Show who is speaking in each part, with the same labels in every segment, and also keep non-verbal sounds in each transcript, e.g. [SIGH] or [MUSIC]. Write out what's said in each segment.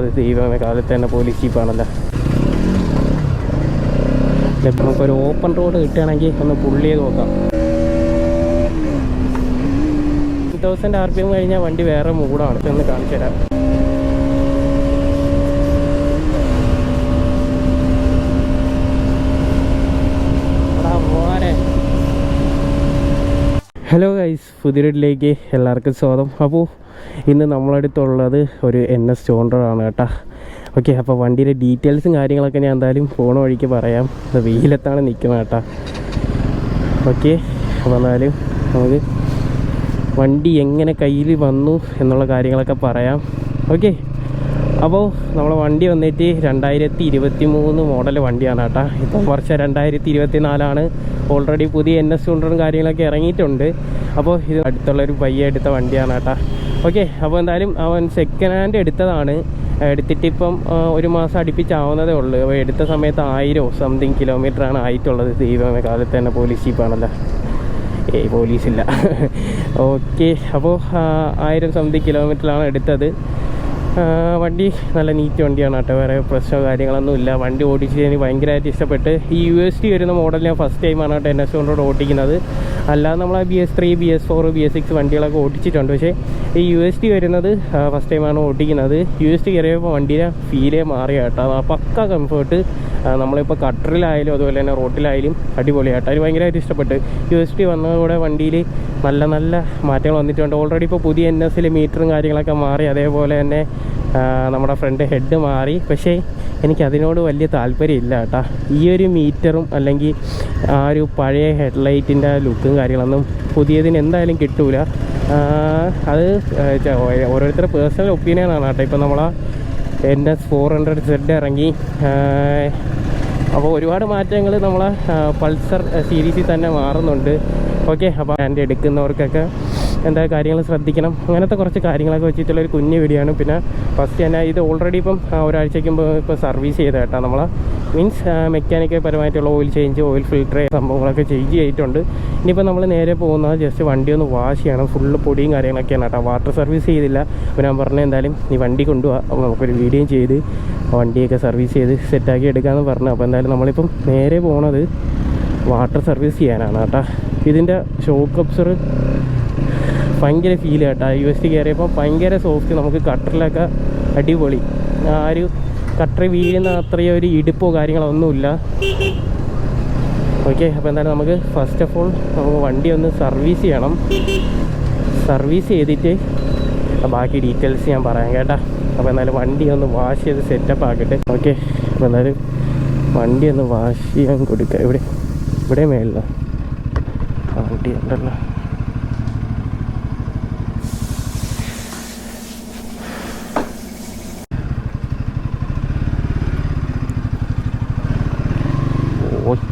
Speaker 1: അത് ദൈവമേ കാലത്ത് തന്നെ പോലീസ് ജീപ്പാണല്ലോ. ഇപ്പം നമുക്കൊരു ഓപ്പൺ റോഡ് കിട്ടുകയാണെങ്കിൽ ഒന്ന് പുള്ളി നോക്കാം. Two thousand R P M കഴിഞ്ഞാൽ വണ്ടി വേറെ മൂടാണ്. ഇതൊന്ന് കാണിച്ചു തരാം. ഹലോ ഗൈസ് പുതിയൊരിലേക്ക് എല്ലാവർക്കും സ്വാഗതം. അപ്പോൾ ഇന്ന് നമ്മളടുത്തുള്ളത് ഒരു എൻ എസ് ചോണ്ടറാണ് കേട്ടോ. ഓക്കെ അപ്പോൾ വണ്ടിയുടെ ഡീറ്റെയിൽസും കാര്യങ്ങളൊക്കെ ഞാൻ എന്തായാലും പോണ വഴിക്ക് പറയാം. അത് വെയിലത്താണ് നിൽക്കുന്നത് കേട്ടോ. ഓക്കെ അപ്പോൾ എന്നാലും നമുക്ക് വണ്ടി എങ്ങനെ കയ്യിൽ വന്നു എന്നുള്ള കാര്യങ്ങളൊക്കെ പറയാം. ഓക്കെ അപ്പോൾ നമ്മളെ വണ്ടി വന്നിട്ട് രണ്ടായിരത്തി ഇരുപത്തി മൂന്ന് മോഡൽ വണ്ടിയാണ് കേട്ടോ. ഇപ്പം വർഷം രണ്ടായിരത്തി ഇരുപത്തി നാലാണ് ഓൾറെഡി പുതിയ എൻ എസ് ഹൺഡ്രഡും കാര്യങ്ങളൊക്കെ ഇറങ്ങിയിട്ടുണ്ട്. അപ്പോൾ ഇത് അടുത്തുള്ളൊരു പയ്യ എടുത്ത വണ്ടിയാണ് കേട്ടോ. ഓക്കെ അപ്പോൾ എന്തായാലും അവൻ സെക്കൻഡ് ഹാൻഡ് എടുത്തതാണ്. എടുത്തിട്ട് ഇപ്പം ഒരു മാസം അടുപ്പിച്ചാവുന്നതേ ഉള്ളൂ. അപ്പോൾ എടുത്ത സമയത്ത് ആയിരോ സംതിങ് കിലോമീറ്ററാണ് ആയിട്ടുള്ളത്. ദൈവമേ കാലത്ത് തന്നെ പോലീസ് ജീപ്പാണല്ലോ ഏയ് പോലീസില്ല [LAUGHS] ഓക്കെ അപ്പോൾ ആയിരം സംതിങ് കിലോമീറ്ററിലാണ് എടുത്തത്. വണ്ടി നല്ല നീറ്റ് വണ്ടിയാണ് കേട്ടോ. വേറെ പ്രശ്നമോ കാര്യങ്ങളൊന്നും ഇല്ല. വണ്ടി ഓടിച്ച് എനിക്ക് ഭയങ്കരമായിട്ട് ഇഷ്ടപ്പെട്ട് ഈ യു എസ് ടി വരുന്ന മോഡൽ ഞാൻ ഫസ്റ്റ് ടൈമാണ് കേട്ടോ എൻ എസ് കൊണ്ടോട് ഓടിക്കുന്നത്. അല്ലാതെ നമ്മൾ B S three B S four B S six വണ്ടികളൊക്കെ ഓടിച്ചിട്ടുണ്ട്. പക്ഷേ ഈ യു എസ് ടി വരുന്നത് ഫസ്റ്റ് ടൈമാണ് ഓടിക്കുന്നത്. യു എസ് ടി കയറിയപ്പോൾ വണ്ടിയുടെ ഫീലേ മാറിയ കേട്ടോ. പക്ക കംഫേർട്ട് നമ്മളിപ്പോൾ കട്ടറിലായാലും അതുപോലെ തന്നെ റോട്ടിലായാലും അടിപൊളിയായിട്ട് അത് ഭയങ്കരമായിട്ട് ഇഷ്ടപ്പെട്ട്. യു എസ് ടി വന്നതോടെ വണ്ടിയിൽ നല്ല നല്ല മാറ്റങ്ങൾ വന്നിട്ടുണ്ട്. ഓൾറെഡി ഇപ്പോൾ പുതിയ എൻ എസിൽ മീറ്ററും കാര്യങ്ങളൊക്കെ മാറി. അതേപോലെ തന്നെ നമ്മുടെ ഫ്രണ്ട് ഹെഡ് മാറി. പക്ഷേ എനിക്ക് അതിനോട് വലിയ താല്പര്യമില്ല കേട്ടോ. ഈ ഒരു മീറ്ററും അല്ലെങ്കിൽ ആ ഒരു പഴയ ഹെഡ്ലൈറ്റിന്റെ ലുക്കും കാര്യങ്ങളൊന്നും പുതിയതിന് എന്തായാലും കിട്ടൂല. അത് ഓരോരുത്തരുടെ പേഴ്സണൽ ഒപ്പീനിയനാണ് കേട്ടോ. ഇപ്പോൾ നമ്മളാ N S four hundred Z ഇറങ്ങി. അപ്പോൾ ഒരുപാട് മാറ്റങ്ങൾ നമ്മളെ പൾസർ സീരീസിൽ തന്നെ മാറുന്നുണ്ട്. ഓക്കെ അപ്പോൾ എന്റെ എടുക്കുന്നവർക്കൊക്കെ എന്താ കാര്യങ്ങൾ ശ്രദ്ധിക്കണം. അങ്ങനത്തെ കുറച്ച് കാര്യങ്ങളൊക്കെ വെച്ചിട്ടുള്ള ഒരു കുഞ്ഞു വീഡിയോ ആണ്. പിന്നെ ഫസ്റ്റ് തന്നെ ഇത് ഓൾറെഡി ഇപ്പം ഒരാഴ്ചയ്ക്ക് മുമ്പ് ഇപ്പോൾ സർവീസ് ചെയ്ത കേട്ടോ നമ്മൾ മീൻസ് മെക്കാനിക്കൽ പരമായിട്ടുള്ള ഓയിൽ ചേഞ്ച് ഓയിൽ ഫിൽറ്റർ സംഭവങ്ങളൊക്കെ ചേഞ്ച് ചെയ്തിട്ടുണ്ട്. ഇനിയിപ്പോൾ നമ്മൾ നേരെ പോകുന്നത് ജസ്റ്റ് വണ്ടി ഒന്ന് വാഷ് ചെയ്യണം. ഫുള്ള് പൊടിയും കാര്യങ്ങളൊക്കെയാണ് കേട്ടോ. വാട്ടർ സർവീസ് ചെയ്തില്ല. അപ്പോൾ ഞാൻ പറഞ്ഞ എന്തായാലും നീ വണ്ടി കൊണ്ടുപോകാം അപ്പോൾ നമുക്കൊരു വീഡിയോയും ചെയ്ത് വണ്ടിയൊക്കെ സർവീസ് ചെയ്ത് സെറ്റാക്കി എടുക്കാമെന്ന് പറഞ്ഞു. അപ്പോൾ എന്തായാലും നമ്മളിപ്പം നേരെ പോണത് വാട്ടർ സർവീസ് ചെയ്യാനാണ് കേട്ടോ. ഇതിന്റെ ഷോക്ക് അബ്സർ ഭയങ്കര ഫീൽ കേട്ടോ. യു എസ് ടി കയറിയപ്പോൾ ഭയങ്കര സോഫ്റ്റ് നമുക്ക് കട്ടറിലൊക്കെ അടിപൊളി. ആ ഒരു കട്ടറി വീഴുന്ന അത്രയും ഒരു ഇടുപ്പോ കാര്യങ്ങളോ ഒന്നുമില്ല ഓക്കെ അപ്പോൾ എന്തായാലും നമുക്ക് ഫസ്റ്റ് ഓഫ് ഓൾ നമുക്ക് വണ്ടി ഒന്ന് സർവീസ് ചെയ്യണം. സർവീസ് ചെയ്തിട്ട് ബാക്കി ഡീറ്റെയിൽസ് ഞാൻ പറയാം കേട്ടോ. അപ്പോൾ എന്തായാലും വണ്ടി ഒന്ന് വാഷ് ചെയ്ത് സെറ്റപ്പ് ആക്കട്ടെ. ഓക്കെ അപ്പോൾ എന്തായാലും വണ്ടി ഒന്ന് വാഷ് ചെയ്യാൻ കൊടുക്കുക ഇവിടെ ഇവിടെ മേളിലാണ് വണ്ടി ഉണ്ടല്ലോ.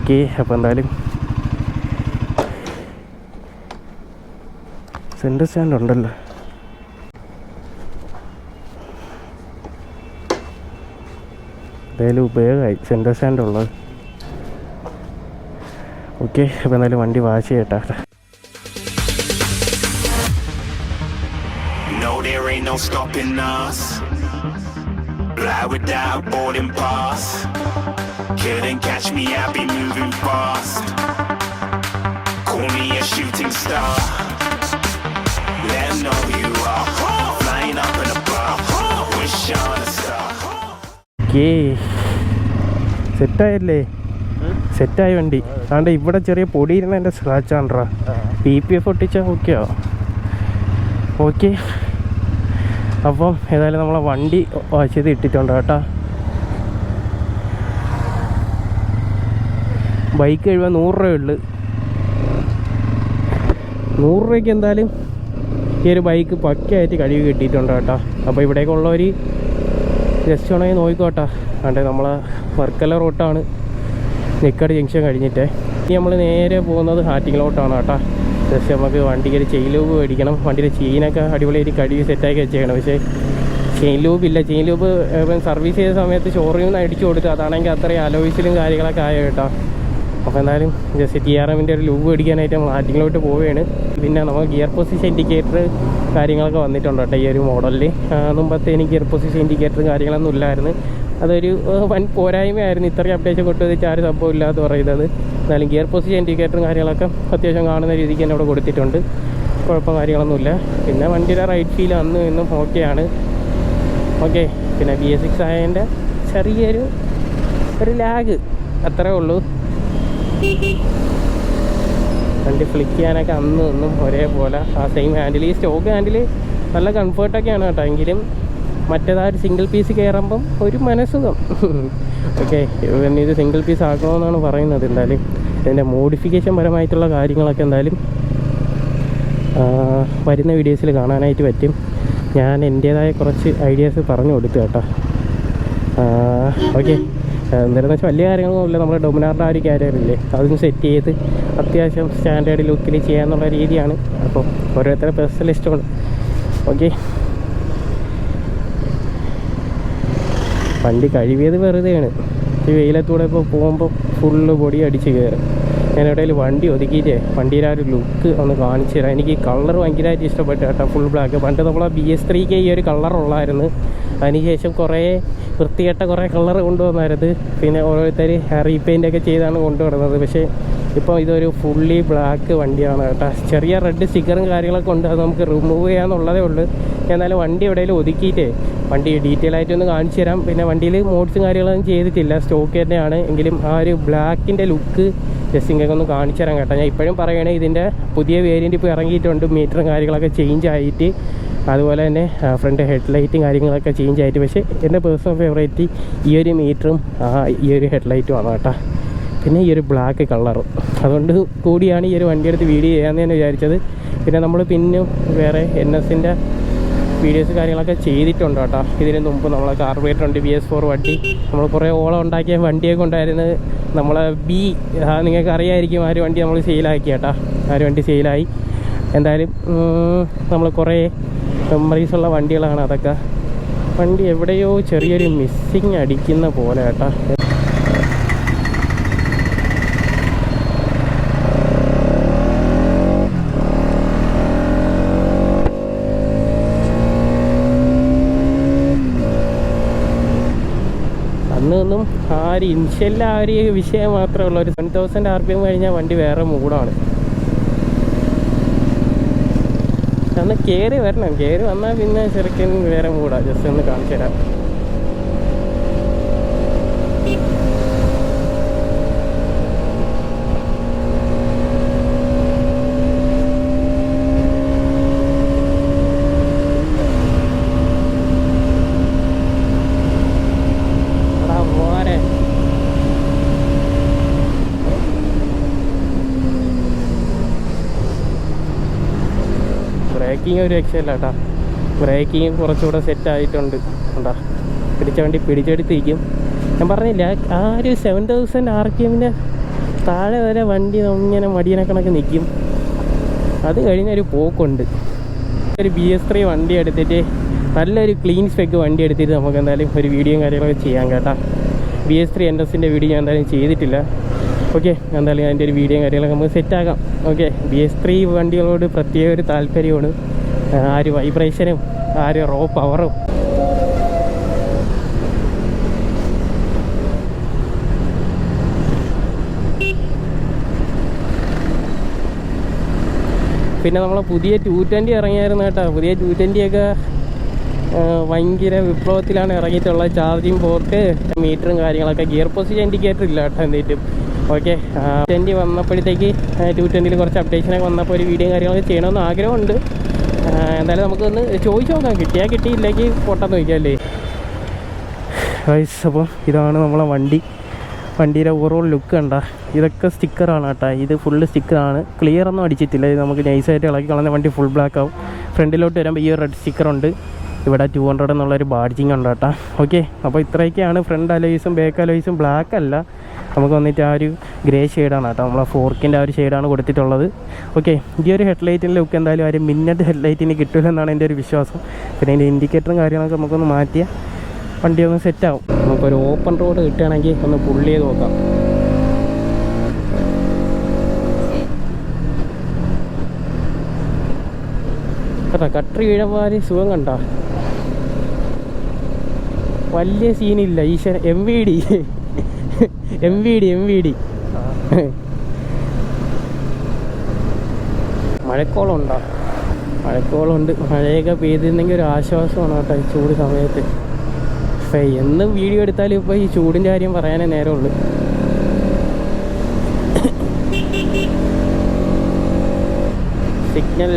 Speaker 1: ഓക്കെ അപ്പോൾ എന്തായാലും സെന്റർ സ്റ്റാൻഡ് ഉണ്ടല്ലോ എന്തായാലും ഉപയോഗമായി സെന്റർ സ്റ്റാൻഡ് ഉള്ളത് ഓക്കെ അപ്പോൾ എന്തായാലും വണ്ടി വാഷ് കേട്ടാ
Speaker 2: no stopping us. Fly without boarding pass. Couldn't catch me, I'd be moving fast. Call me a shooting star. Let 'em know who you are. Flying up in a bar. Wish on a star.
Speaker 1: സെറ്റായല്ലേ സെറ്റായ വണ്ടി അതുകൊണ്ട് ഇവിടെ ചെറിയ പൊടിയിരുന്ന എന്റെ സ്ക്രാച്ചാണ്ട്രാ P P F ഒട്ടിച്ചാൽ ഓക്കെയോ okay അപ്പം ഏതായാലും നമ്മളെ വണ്ടി വാശിയത് ഇട്ടിട്ടുണ്ട് കേട്ടോ ബൈക്ക് കഴിവാൻ നൂറ് രൂപ ഉള്ളു. നൂറ് രൂപയ്ക്ക് എന്തായാലും ഈ ഒരു ബൈക്ക് പക്കയായിട്ട് കഴിവ് കിട്ടിയിട്ടുണ്ട് കേട്ടോ. അപ്പോൾ ഇവിടേക്കുള്ളവർ ജസ്റ്റ് ഉണങ്ങി നോക്കിക്കോട്ടെ കണ്ടേ നമ്മളെ വർക്കല റൂട്ടാണ് നിക്കട് ജംഗ്ഷൻ കഴിഞ്ഞിട്ട്. ഇനി നമ്മൾ നേരെ പോകുന്നത് ഹാറ്റിങ്ങിലോട്ടാണ് കേട്ടോ. ജസ്റ്റ് നമുക്ക് വണ്ടിക്ക് ഒരു ചെയിൻ ലൂബ് മേടിക്കണം. വണ്ടിയുടെ ചെയിനൊക്കെ അടിപൊളിയായിട്ട് കഴുകി സെറ്റാക്കി വെച്ചേക്കണം. പക്ഷേ ചെയിൻ ലൂബ് ഇല്ല. ചെയിൻ ലൂബ് സർവീസ് ചെയ്ത സമയത്ത് ഷോറൂമിൽ നിന്ന് അടിച്ചു കൊടുത്തു അതാണെങ്കിൽ അത്രയും അലോയിസിലും കാര്യങ്ങളൊക്കെ ആയ കേട്ടോ. അപ്പോൾ എന്തായാലും ജസ്റ്റ് ടി ആർ എമ്മിന്റെ ഒരു ലൂബ് മേടിക്കാനായിട്ട് നമ്മൾ ആറ്റിങ്ങിലോട്ട് പോവുകയാണ്. പിന്നെ നമ്മൾ ഗിയർ പൊസിഷൻ ഇൻഡിക്കേറ്റർ കാര്യങ്ങളൊക്കെ വന്നിട്ടുണ്ട് കേട്ടോ ഈ ഒരു മോഡലിൽ മുമ്പത്തെ എനിക്ക് ഗിയർ പൊസിഷൻ ഇൻഡിക്കേറ്ററും കാര്യങ്ങളൊന്നും ഇല്ലായിരുന്നു. അതൊരു വൻ പോരായ്മയായിരുന്നു. ഇത്രയും അപ്ഡേഷൻ കൊണ്ടുവന്നിട്ട് ആരും സംഭവം ഇല്ലാതെ പറയുന്നത്. എന്നാലും ഗിയർ പൊസിഷൻ ഇൻഡിക്കേറ്ററും കാര്യങ്ങളൊക്കെ അത്യാവശ്യം കാണുന്ന രീതിക്ക് തന്നെ അവിടെ കൊടുത്തിട്ടുണ്ട്. കുഴപ്പം കാര്യങ്ങളൊന്നുമില്ല പിന്നെ വണ്ടിയുടെ റൈറ്റ് ഫീൽ അന്നും ഇന്നും ഓക്കെയാണ് ഓക്കെ പിന്നെ ബി എസ് സിക്സ് ആയതിന്റെ ചെറിയൊരു ഒരു ലാഗ് അത്രേ ഉള്ളൂ. വണ്ടി ഫ്ലിക്ക് ചെയ്യാനൊക്കെ അന്ന് ഒന്നും ഒരേപോലെ. ആ സെയിം ഹാൻഡിൽ ഈ സ്റ്റോക്ക് ഹാൻഡിൽ നല്ല കംഫർട്ടൊക്കെയാണ് കേട്ടോ. എങ്കിലും മറ്റേതാ ഒരു സിംഗിൾ പീസ് കയറുമ്പം ഒരു മനസ്സുഖം. [LAUGHS] ഓക്കെ പിന്നെ ഇത് സിംഗിൾ പീസ് ആക്കണമെന്നാണ് പറയുന്നത്. എന്തായാലും ഇതിന്റെ മോഡിഫിക്കേഷൻ പരമായിട്ടുള്ള കാര്യങ്ങളൊക്കെ എന്തായാലും വരുന്ന വീഡിയോസിൽ കാണാനായിട്ട് പറ്റും. ഞാൻ എന്റേതായ കുറച്ച് ഐഡിയാസ് പറഞ്ഞു കൊടുത്തു കേട്ടോ. ഓക്കെ എന്തായാലും വെച്ചാൽ വലിയ കാര്യങ്ങളൊന്നുമില്ല നമ്മുടെ ഡൊമിനാറിന്റെ ആ ഒരു ക്യാരിയറില്ലേ അതും സെറ്റ് ചെയ്ത് അത്യാവശ്യം സ്റ്റാൻഡേർഡ് ലുക്കിൽ ചെയ്യാമെന്നുള്ള രീതിയാണ്. അപ്പോൾ ഓരോരുത്തരുടെ പേഴ്സണൽ ഇഷ്ടമാണ് ഓക്കെ വണ്ടി കഴുകിയത് വെറുതെയാണ്. ഈ വെയിലത്തൂടെ ഇപ്പോൾ പോകുമ്പോൾ ഫുള്ള് പൊടി അടിച്ച് കയറും ഞാൻ ഇടയിൽ വണ്ടി ഒതുക്കിയിട്ടേ വണ്ടിയുടെ ആ ഒരു ലുക്ക് ഒന്ന് കാണിച്ചു തരാം. എനിക്ക് ഈ കളർ ഭയങ്കരമായിട്ട് ഇഷ്ടപ്പെട്ടു കേട്ടോ ഫുൾ ബ്ലാക്ക് പണ്ട് നമ്മളെ ബി എസ് ത്രീക്ക് ഈ ഒരു കളർ ഉള്ളായിരുന്നു. അതിനുശേഷം കുറേ വൃത്തികെട്ട കുറേ കളർ കൊണ്ടുവന്നായിരുന്നു പിന്നെ ഓരോരുത്തർ റീപെയിന്റ് ഒക്കെ ചെയ്താണ് കൊണ്ടുവരുന്നത്. പക്ഷേ ഇപ്പോൾ ഇതൊരു ഫുള്ളി ബ്ലാക്ക് വണ്ടിയാണ് കേട്ടോ. ചെറിയ റെഡ് സ്റ്റിക്കറും കാര്യങ്ങളൊക്കെ ഉണ്ട്. അത് നമുക്ക് റിമൂവ് ചെയ്യാന്നുള്ളതേ ഉള്ളൂ. എന്നാലും വണ്ടി എവിടെയെങ്കിലും ഒതുക്കിയിട്ടേ വണ്ടി ഡീറ്റെയിൽ ആയിട്ടൊന്ന് കാണിച്ചു തരാം. പിന്നെ വണ്ടിയിൽ മോഡ്സും കാര്യങ്ങളൊന്നും ചെയ്തിട്ടില്ല. സ്റ്റോക്ക് തന്നെയാണ്. എങ്കിലും ആ ഒരു ബ്ലാക്കിന്റെ ലുക്ക് ജസ്റ്റിങ്ങൊക്കെ ഒന്ന് കാണിച്ചു തരാം കേട്ടോ. ഞാൻ ഇപ്പോഴും പറയണേ ഇതിന്റെ പുതിയ വേരിയന്റ് ഇപ്പോൾ ഇറങ്ങിയിട്ടുണ്ട്. മീറ്ററും കാര്യങ്ങളൊക്കെ ചേഞ്ച് ആയിട്ട്. അതുപോലെ തന്നെ ഫ്രണ്ട് ഹെഡ് ഹെഡ്ലൈറ്റും കാര്യങ്ങളൊക്കെ ചേഞ്ച് ആയിട്ട്. പക്ഷേ എന്റെ പേഴ്സണൽ ഫേവറേറ്റ് ഈ ഒരു മീറ്ററും ഈ ഒരു ഹെഡ്ലൈറ്റും ആണ് കേട്ടോ. പിന്നെ ഈ ഒരു ബ്ലാക്ക് കളറും അതുകൊണ്ട് കൂടിയാണ് ഈ ഒരു വണ്ടി എടുത്ത് വീഡിയോ ചെയ്യാമെന്ന് തന്നെ വിചാരിച്ചത്. പിന്നെ നമ്മൾ പിന്നെ വേറെ എൻ എസിന്റെ വീഡിയോസ് കാര്യങ്ങളൊക്കെ ചെയ്തിട്ടുണ്ട് കേട്ടോ. ഇതിന് മുമ്പ് നമ്മൾ കാർബറേറ്റർ ഉണ്ട് ബി എസ് ഫോർ വണ്ടി. നമ്മൾ കുറേ ഓളം ഉണ്ടാക്കിയ വണ്ടിയൊക്കെ ഉണ്ടായിരുന്നത് നമ്മളെ ബി നിങ്ങൾക്ക് അറിയായിരിക്കും ആ ഒരു വണ്ടി നമ്മൾ സെയിലാക്കി കേട്ടോ. ആ ഒരു വണ്ടി സെയിലായി എന്തായാലും നമ്മൾ കുറേ മെമ്മറീസ് ഉള്ള വണ്ടികളാണ് അതൊക്കെ. വണ്ടി എവിടെയോ ചെറിയൊരു മിസ്സിങ് അടിക്കുന്ന പോലെ കേട്ടോ അന്ന് ഒന്നും ആ ഒരു ഇൻഷ്യലിൽ ആ ഒരു വിഷയം മാത്രമേ ഉള്ളൂ. ഒരു seven thousand R P M കഴിഞ്ഞാൽ വണ്ടി വേറെ മൂടാണ്. അന്ന് കയറി വരണം. കയറി വന്നാൽ പിന്നെ ചെറുക്കൻ വേറെ മൂടാ ജസ്റ്റ് ഒന്ന് കാണിച്ചു തരാം എടാ മോനെ ബ്രേക്കിംഗ് ഒരു രക്ഷയില്ല കേട്ടാ. ബ്രേക്കിംഗ് കുറച്ചുകൂടെ സെറ്റ് ആയിട്ടുണ്ട്. കണ്ടാ? പിടിച്ച വണ്ടി പിടിച്ചെടുത്തിരിക്കും. ഞാൻ പറഞ്ഞില്ല ആ ഒരു സെവൻ തൗസൻഡ് ആർ പി എമ്മിന്റെ താഴെ വരെ വണ്ടി ഇങ്ങനെ മടിയനെ കണക്ക് നിൽക്കും അത് കഴിഞ്ഞൊരു പോക്കുണ്ട്. ഒരു ബി എസ് ത്രീ വണ്ടി എടുത്തിട്ട് നല്ലൊരു ക്ലീൻ സ്പെക്ക് വണ്ടി എടുത്തിട്ട് നമുക്ക് എന്തായാലും ഒരു വീഡിയോയും കാര്യങ്ങളൊക്കെ ചെയ്യാം കേട്ടാ. ബി എസ് ത്രീ എൻ എസിന്റെ വീഡിയോ ഞാൻ എന്തായാലും ചെയ്തിട്ടില്ല. ഓക്കെ എന്തായാലും അതിന്റെ ഒരു വീഡിയോയും കാര്യങ്ങളൊക്കെ നമുക്ക് സെറ്റാക്കാം ഓക്കെ ബി എസ് ത്രീ വണ്ടികളോട് പ്രത്യേക ഒരു താല്പര്യമാണ്. ആ ഒരു വൈബ്രേഷനും ആ ഒരു റോ പവറും പിന്നെ നമ്മൾ പുതിയ ടു ട്വന്റി ഇറങ്ങിയായിരുന്നു കേട്ടോ. പുതിയ ടു ട്വന്റിയൊക്കെ ഭയങ്കര വിപ്ലവത്തിലാണ് ഇറങ്ങിയിട്ടുള്ളത് ചാർജിങ് പോർട്ട് മീറ്ററും കാര്യങ്ങളൊക്കെ. ഗിയർ പൊസിഷൻ ഇൻഡിക്കേറ്റർ ഇല്ല കേട്ടോ എന്തിട്ടും ഓക്കെ ട്വന്റി വന്നപ്പോഴത്തേക്ക് ടു ട്വന്റിയിൽ കുറച്ച് അപ്ഡേഷനൊക്കെ വന്നപ്പോൾ ഒരു വീഡിയോ കാര്യങ്ങളൊക്കെ ചെയ്യണമെന്ന് ആഗ്രഹമുണ്ട്. എന്തായാലും നമുക്കൊന്ന് ചോദിച്ചു നോക്കാം. കിട്ടിയാൽ കിട്ടിയില്ലെങ്കിൽ പൊട്ടെന്ന് നോക്കിയല്ലേ റൈസ് അപ്പോൾ ഇതാണ് നമ്മളെ വണ്ടി. വണ്ടിയുടെ ഓവറോൾ ലുക്ക് കണ്ട. ഇതൊക്കെ സ്റ്റിക്കറാണ് കേട്ടോ. ഇത് ഫുള്ള് സ്റ്റിക്കറാണ് ക്ലിയർ ഒന്നും അടിച്ചിട്ടില്ല. ഇത് നമുക്ക് നൈസായിട്ട് ഇളക്കി കളഞ്ഞ വണ്ടി ഫുൾ ബ്ലാക്ക് ആവും. ഫ്രണ്ടിലോട്ട് വരുമ്പോൾ ഈ റെഡ് സ്റ്റിക്കറുണ്ട് ഇവിടെ ടു ഹൺഡ്രഡ് എന്നുള്ളൊരു ബാഡ്ജിങ് ഉണ്ട് കേട്ടോ. ഓക്കെ അപ്പോൾ ഇത്രയൊക്കെയാണ് ഫ്രണ്ട് അലോയ്സും ബാക്ക് അലോയ്സും ബ്ലാക്ക് അല്ല. നമുക്ക് വന്നിട്ട് ആ ഒരു ഗ്രേ ഷെയ്ഡാണ് കേട്ടോ. നമ്മൾ ഫോർക്കിന്റെ ആ ഒരു ഷെയ്ഡാണ് കൊടുത്തിട്ടുള്ളത്. ഓക്കെ ഈ ഒരു ഹെഡ് ലൈറ്റിന്റെ ലുക്ക് എന്തായാലും ഒരു മിന്നറ്റ് ഹെഡ് ലൈറ്റിന് കിട്ടില്ലെന്നാണ് എന്റെ ഒരു വിശ്വാസം. പിന്നെ അതിന്റെ ഇൻഡിക്കേറ്ററും കാര്യങ്ങളൊക്കെ നമുക്കൊന്ന് മാറ്റിയാൽ വണ്ടി ഒന്ന് സെറ്റാവും നമുക്കൊരു ഓപ്പൺ റോഡ് കിട്ടുകയാണെങ്കിൽ ഒന്ന് പുള്ളി ചെയ്ത് നോക്കാം. കട്ടറി വീഴമാരി സുഖം കണ്ട? വലിയ സീനില്ല ഈശ്വരൻ M V D M V D M V D. മഴക്കോളുണ്ടോ മഴക്കോളുണ്ട് മഴയൊക്കെ പെയ്തിരുന്നെങ്കിൽ ഒരു ആശ്വാസമാണ് കേട്ടോ ഈ ചൂട് സമയത്ത്. പക്ഷേ എന്നും വീഡിയോ എടുത്താലും ഇപ്പോൾ ഈ ചൂടിന്റെ കാര്യം പറയാനേ നേരമുള്ളൂ. സിഗ്നൽ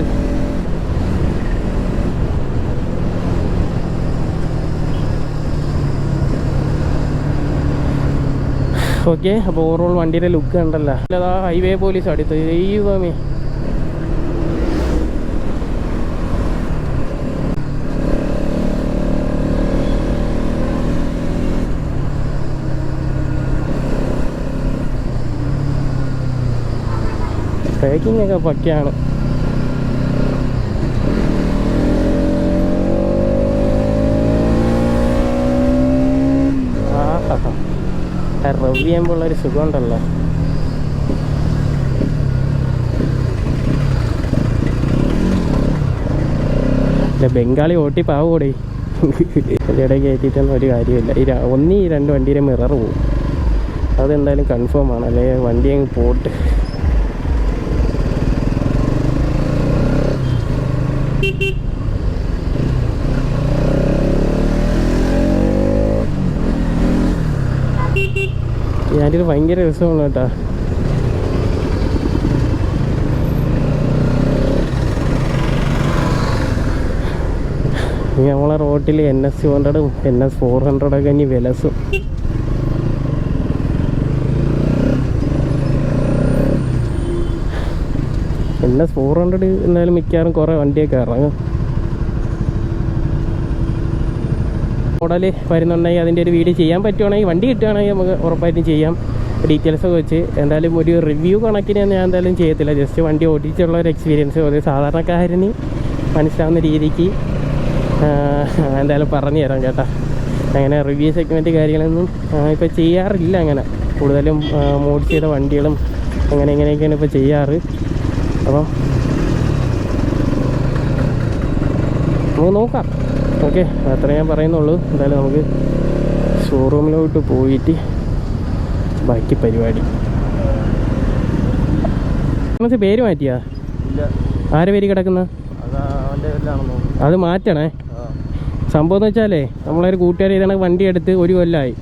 Speaker 1: ഓക്കെ അപ്പോൾ ഓവറോൾ വണ്ടിയുടെ ലുക്ക് കണ്ടല്ലോ. അതാ ഹൈവേ പോലീസ് അടുത്ത്. ദൈവമേ ട്രേക്കിംഗ് ഒക്കെ പക്കയാണ്. റവ് ചെയ്യുമ്പോൾ ഒരു സുഖമുണ്ടല്ലോ. അല്ല ബംഗാളി ഓട്ടി പാവൂടെ. ഇതിടെ കയറ്റിയിട്ടൊന്നും ഒരു കാര്യമില്ല. ഈ ഒന്നീ രണ്ട് വണ്ടിയുടെ മിറർ പോവും. അതെന്തായാലും കൺഫേം ആണ്. അല്ലെങ്കിൽ വണ്ടി അങ്ങ് പോട്ട്. ഞാനൊരു ഭയങ്കര രസമാണ് കേട്ടോ. നമ്മളെ റോട്ടിൽ എൻ എസ് ഹൺഡ്രഡും എൻ എസ് ഫോർ ഹൺഡ്രഡൊക്കെ ഇനി വിലസും എൻ എസ് ഫോർ ഹൺഡ്രഡ് എന്തായാലും മിക്കവാറും കുറേ വണ്ടിയൊക്കെ ഇറങ്ങും. മോഡൽ വരുന്നുണ്ടെങ്കിൽ അതിന്റെ ഒരു വീഡിയോ ചെയ്യാൻ പറ്റുവാണെങ്കിൽ വണ്ടി കിട്ടുകയാണെങ്കിൽ നമുക്ക് ഉറപ്പായിട്ടും ചെയ്യാം. ഡീറ്റെയിൽസൊക്കെ വെച്ച്. എന്തായാലും ഒരു റിവ്യൂ കണക്കിന് ഞാൻ എന്തായാലും ചെയ്യത്തില്ല. ജസ്റ്റ് വണ്ടി ഓടിച്ചുള്ള ഒരു എക്സ്പീരിയൻസ് ഒരു സാധാരണക്കാരന് മനസ്സിലാവുന്ന രീതിക്ക് എന്തായാലും പറഞ്ഞു തരാം കേട്ടോ. അങ്ങനെ റിവ്യൂ സെഗ്മെന്റ് കാര്യങ്ങളൊന്നും ഇപ്പോൾ ചെയ്യാറില്ല അങ്ങനെ. കൂടുതലും മോഡ് ചെയ്ത വണ്ടികളും അങ്ങനെ ഇങ്ങനെയൊക്കെയാണ് ഇപ്പോൾ ചെയ്യാറ്. അപ്പം നമുക്ക് നോക്കാം. ഓക്കെ അത്ര ഞാൻ പറയുന്നുള്ളൂ. എന്തായാലും നമുക്ക് ഷോറൂമിലോട്ട് പോയിട്ട് ബാക്കി പരിപാടി. പേര് മാറ്റിയാ? ആരെ പേര് കിടക്കുന്ന?
Speaker 3: അത്
Speaker 1: മാറ്റണേ. സംഭവം എന്ന് വെച്ചാലേ നമ്മളൊരു കൂട്ടുകാർ ഇതാണ് വണ്ടി എടുത്ത് ഒരു കൊല്ലമായി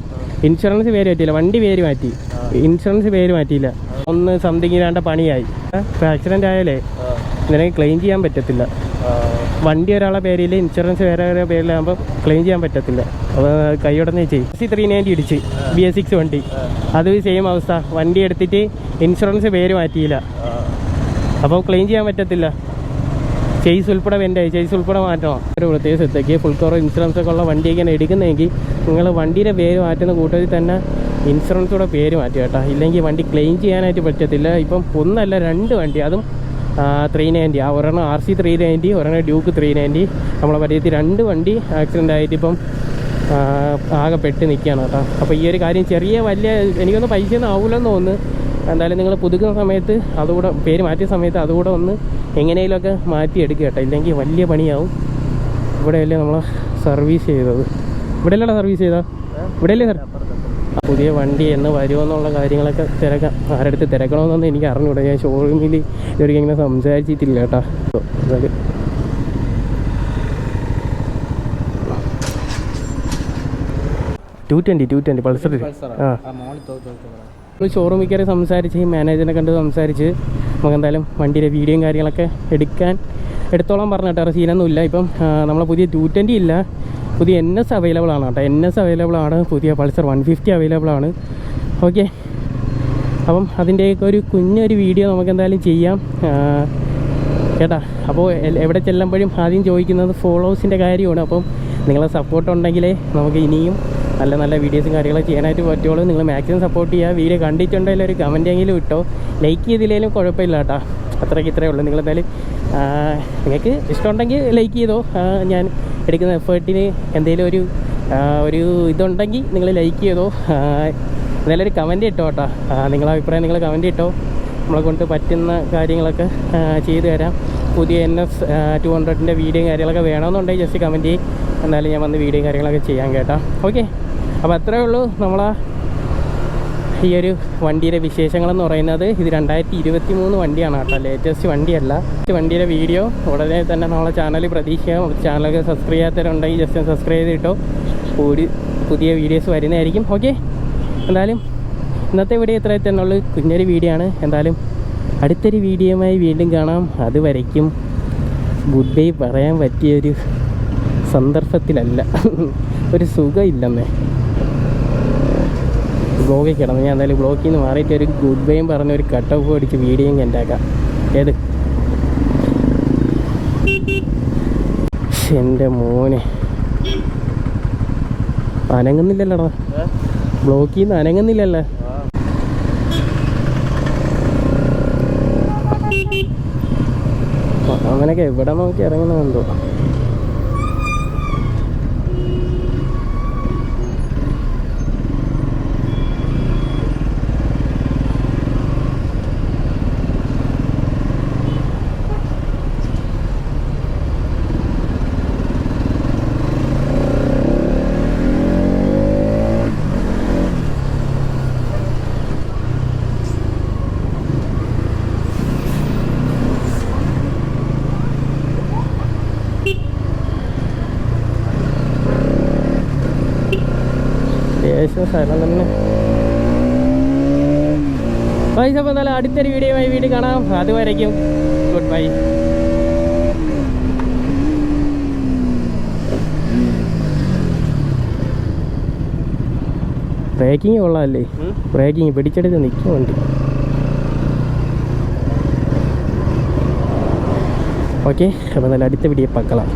Speaker 1: ഇൻഷുറൻസ് പേര് മാറ്റിയില്ല വണ്ടി പേര് മാറ്റി. ഇൻഷുറൻസ് പേര് മാറ്റിയില്ല. ഒന്ന് സംതിങ് ഇല്ലാണ്ട് പണിയായി. ആക്സിഡന്റ് ആക്സിഡന്റ് ആയാലേ നിനക്ക് ക്ലെയിം ചെയ്യാൻ പറ്റത്തില്ല. വണ്ടി ഒരാളെ പേരിൽ ഇൻഷുറൻസ് വേറെ വേറെ പേരിലാകുമ്പോൾ ക്ലെയിം ചെയ്യാൻ പറ്റത്തില്ല. അപ്പോൾ കൈയുടനെ ചെയ്യും. സി ത്രീ നയന്റി ഇടിച്ച്. ബി എസ് സിക്സ് വണ്ടി. അത് സെയിം അവസ്ഥ. വണ്ടി എടുത്തിട്ട് ഇൻഷുറൻസ് പേര് മാറ്റിയില്ല. അപ്പോൾ ക്ലെയിം ചെയ്യാൻ പറ്റത്തില്ല. ചെയ്സ് ഉൾപ്പെടെ എന്റെ ചെയ്സ് ഉൾപ്പെടെ മാറ്റണം? ഒരു പ്രത്യേക സ്ഥലത്തേക്ക് ഫുൾ കവർ ഇൻഷുറൻസ് ഒക്കെ ഉള്ള വണ്ടി ഇങ്ങനെ എടുക്കുന്നതെങ്കിൽ നിങ്ങൾ വണ്ടിയുടെ പേര് മാറ്റുന്ന കൂട്ടത്തിൽ തന്നെ ഇൻഷുറൻസോടെ പേര് മാറ്റി കേട്ടോ. ഇല്ലെങ്കിൽ വണ്ടി ക്ലെയിം ചെയ്യാനായിട്ട് പറ്റത്തില്ല. ഇപ്പം ഒന്നല്ല രണ്ട് വണ്ടി. അതും ത്രീ നയന്റി ആ ഒരെണ്ണം ആർ സി ത്രീ നയന്റി ഒരെണ്ണം ഡ്യൂക്ക് ത്രീ നയന്റി നമ്മളെ പരിചയത്തിൽ രണ്ട് വണ്ടി ആക്സിഡന്റ് ആയിട്ട് ഇപ്പം ആകെ പെട്ട് നിൽക്കുകയാണ് കേട്ടോ. അപ്പോൾ ഈ ഒരു കാര്യം ചെറിയ വലിയ എനിക്കൊന്നും പൈസ ഒന്നും ആവില്ലെന്ന് തോന്നുന്നു. എന്തായാലും നിങ്ങൾ പുതുക്കുന്ന സമയത്ത് അതുകൂടെ പേര് മാറ്റിയ സമയത്ത് അതുകൂടെ ഒന്ന് എങ്ങനെയെങ്കിലുമൊക്കെ മാറ്റിയെടുക്കുക കേട്ടോ. ഇല്ലെങ്കിൽ വലിയ പണിയാവും. ഇവിടെയല്ലേ നമ്മൾ സർവീസ് ചെയ്തത്. ഇവിടെയല്ലേ സർവീസ് ചെയ്താൽ ഇവിടെയല്ലേ സർ പുതിയ വണ്ടി എന്ന് വരുമെന്നുള്ള കാര്യങ്ങളൊക്കെ തിരക്കാം ആരടുത്ത് തിരക്കണമെന്നൊന്നും എനിക്ക് അറിഞ്ഞൂടെ. ഞാൻ ഷോറൂമിൽ ഇവർക്ക് ഇങ്ങനെ സംസാരിച്ചിട്ടില്ല കേട്ടോ. Two twenty two twenty Pulsar ആ. നമ്മൾ ഷോറൂമിൽ കയറി സംസാരിച്ച് ഈ മാനേജറിനെ കണ്ട് സംസാരിച്ച് നമുക്ക് എന്തായാലും വണ്ടിയുടെ വീഡിയോയും കാര്യങ്ങളൊക്കെ എടുക്കാൻ എടുത്തോളം പറഞ്ഞു കേട്ടോ. സീനൊന്നുമില്ല ഇപ്പം നമ്മളെ പുതിയ ടു ട്വന്റി ഇല്ല. പുതിയ എൻ എസ് അവൈലബിൾ ആണ് കേട്ടോ. എൻ എസ് അവൈലബിൾ ആണ്. പുതിയ പൾസർ വൺ ഫിഫ്റ്റി അവൈലബിൾ ആണ്. ഓക്കെ അപ്പം അതിന്റെയൊക്കെ ഒരു കുഞ്ഞൊരു വീഡിയോ നമുക്ക് എന്തായാലും ചെയ്യാം. കേട്ടാ? അപ്പോൾ എവിടെ ചെല്ലുമ്പോഴും ആദ്യം ചോദിക്കുന്നത് ഫോളോവേഴ്സിന്റെ കാര്യമാണ്. അപ്പം നിങ്ങളെ സപ്പോർട്ട് ഉണ്ടെങ്കിലേ നമുക്ക് ഇനിയും നല്ല നല്ല വീഡിയോസും കാര്യങ്ങളൊക്കെ ചെയ്യാനായിട്ട് പറ്റുള്ളൂ. നിങ്ങൾ മാക്സിമം സപ്പോർട്ട് ചെയ്യുക. വീഡിയോ കണ്ടിട്ടുണ്ടെങ്കിൽ ഒരു കമന്റ് എങ്കിലും ഇട്ടോ. ലൈക്ക് ചെയ്തില്ലെങ്കിലും കുഴപ്പമില്ല കേട്ടോ. അത്രയ്ക്ക് ഇത്രയേ ഉള്ളൂ. നിങ്ങളെന്തായാലും നിങ്ങൾക്ക് ഇഷ്ടമുണ്ടെങ്കിൽ ലൈക്ക് ചെയ്തോ. ഞാൻ എടുക്കുന്ന എഫേർട്ടിന് എന്തെങ്കിലും ഒരു ഒരു ഇതുണ്ടെങ്കിൽ നിങ്ങൾ ലൈക്ക് ചെയ്തോ. എന്തായാലും ഒരു കമന്റ് ഇട്ടോ കേട്ടോ നിങ്ങളെ അഭിപ്രായം നിങ്ങൾ കമന്റ് ഇട്ടോ. നമ്മളെ കൊണ്ട് പറ്റുന്ന കാര്യങ്ങളൊക്കെ ചെയ്തു തരാം. പുതിയ എൻ എസ് ടു ഹൺഡ്രഡിന്റെ വീഡിയോയും കാര്യങ്ങളൊക്കെ വേണമെന്നുണ്ടെങ്കിൽ ജസ്റ്റ് കമന്റ് ചെയ്യും. എന്നാലും ഞാൻ വന്ന് വീഡിയോയും കാര്യങ്ങളൊക്കെ ചെയ്യാൻ കേട്ടോ. ഓക്കെ അപ്പോൾ അത്രേ ഉള്ളൂ നമ്മളാ ഈ ഒരു വണ്ടിയുടെ വിശേഷങ്ങളെന്ന് പറയുന്നത് ഇത് രണ്ടായിരത്തി ഇരുപത്തി മൂന്ന് വണ്ടിയാണ് കേട്ടോ. ലേറ്റസ്റ്റ് വണ്ടിയല്ല. വണ്ടിയുടെ വീഡിയോ ഉടനെ തന്നെ നമ്മളെ ചാനലിൽ പ്രതീക്ഷിക്കാം. ചാനലൊക്കെ സബ്സ്ക്രൈബ് ചെയ്യാത്തവരുണ്ടെങ്കിൽ ജസ്റ്റ് സബ്സ്ക്രൈബ് ചെയ്തിട്ടോ. ഒരു പുതിയ വീഡിയോസ് വരുന്നതായിരിക്കും. ഓക്കെ എന്തായാലും ഇന്നത്തെ വീഡിയോ ഇത്രയും തന്നെ ഉള്ളൂ കുഞ്ഞൊരു വീഡിയോ ആണ്. എന്തായാലും അടുത്തൊരു വീഡിയോയുമായി വീണ്ടും കാണാം. അതുവരയ്ക്കും ഗുഡ് ബൈ പറയാൻ പറ്റിയൊരു സന്ദർഭത്തിലല്ല. ഒരു സുഖമില്ലെന്നേ ബ്ലോഗിൽ കിടന്ന് ഞാൻ എന്തായാലും ബ്ലോക്കിൽ നിന്ന് മാറിയിട്ട് ഒരു ഗുഡ് ബൈയും പറഞ്ഞ ഒരു കട്ട് ഓഫ് അടിച്ച് വീഡിയോ ഉണ്ടാക്കാം ഏത്? എന്റെ മോനെ. അനങ്ങുന്നില്ലല്ലടാ. ബ്ലോക്കിൽ നിന്ന് അനങ്ങുന്നില്ലല്ലോ? അങ്ങനെയൊക്കെ എവിടെ നോക്കി ഇറങ്ങുന്നുണ്ടോ ദേശം ആയിരുന്നു തന്നെ പൈസ അപ്പോൾ എന്നാലും അടുത്തൊരു വീഡിയോയുമായി വീട് കാണാം. അതുവരയ്ക്കും ഗുഡ് ബൈ. ബ്രേക്കിങ് കൊള്ളാമല്ലേ ബ്രേക്കിങ് പിടിച്ചെടുത്ത് നിൽക്കും വണ്ടി ഓക്കെ അപ്പോൾ നല്ല അടുത്ത വീഡിയോ പക്കളാം